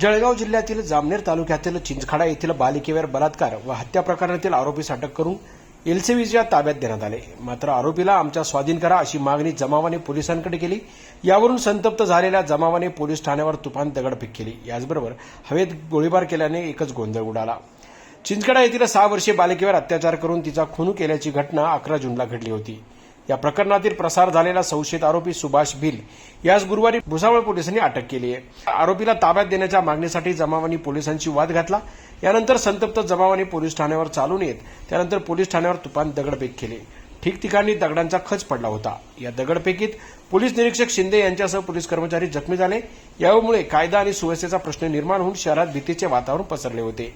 जळगाव जिल्ह्यातील जामनेर तालुक्यातील चिंचखाडा येथील बालिकेवर बलात्कार व हत्या प्रकरणातील आरोपीस अटक करून एलसीबीच्या ताब्यात देण्यात आले. मात्र आरोपीला आमच्या स्वाधीन करा अशी मागणी जमावाने पोलिसांकडे केली. यावरून संतप्त झालेल्या जमावाने पोलीस ठाण्यावर तुफान दगडफेक केली. याचबरोबर हवेत गोळीबार केल्याने एकच गोंधळ उडाला. चिंचखाडा येथील सहा वर्षीय बालिकेवर अत्याचार करून तिचा खून केल्याची घटना अकरा जूनला घडली होती. या प्रकरणातील प्रसार झालेला संशयित आरोपी सुभाष भिल यास गुरुवारी भुसावळ पोलिसांनी अटक केली आहे. आरोपीला ताब्यात देण्याच्या मागणीसाठी जमावानी पोलिसांशी वाद घातला. यानंतर संतप्त जमावानी पोलीस ठाण्यावर चालून येत त्यानंतर पोलीस ठाण्यावर तुफान दगडफेक केली. ठिकठिकाणी दगडांचा खच पडला होता. या दगडफेकीत पोलीस निरीक्षक शिंदे यांच्यासह पोलीस कर्मचारी जखमी झाले. यामुळे कायदा आणि सुव्यवस्थेचा प्रश्न निर्माण होऊन शहरात भीतीचे वातावरण पसरले होते.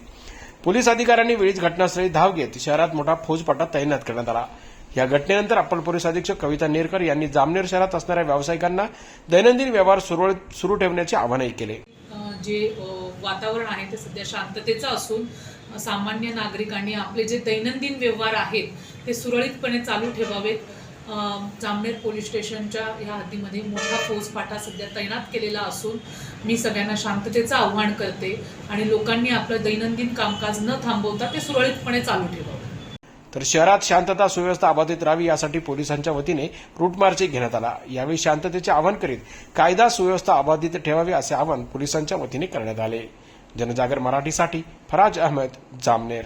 पोलीस अधिकाऱ्यांनी वेळीच घटनास्थळी धाव घेत शहरात मोठा फौजपाटा तैनात करण्यात आला. या घटनेनंतर अप्पर पोलीस अधीक्षक कविता नेरकर यांनी जामनेर शहरात असणाऱ्या व्यावसायिकांना दैनंदिन व्यवहार सुरू ठेवण्याचे आवाहनही केले. जे वातावरण आहे ते सध्या शांततेचं असून सामान्य नागरिकांनी आपले जे दैनंदिन व्यवहार आहेत ते सुरळीतपणे चालू ठेवावेत. जामनेर पोलीस स्टेशनच्या ह्या हद्दीमध्ये मोठा फौजफाटा सध्या तैनात केलेला असून मी सगळ्यांना शांततेचं आव्हान करते आणि लोकांनी आपलं दैनंदिन कामकाज न थांबवता ते सुरळीतपणे चालू ठेवावं. तर शहरात शांतता सुव्यवस्था अबाधित राहावी यासाठी पोलिसांच्या वतीने रूट घेण्यात आला. यावेळी शांततेचे आवाहन करीत कायदा सुव्यवस्था अबाधित ठेवावी असे आवाहन पोलिसांच्या वतीने करण्यात आले. जनजागर मराठीसाठी फराज अहमद जामनेर.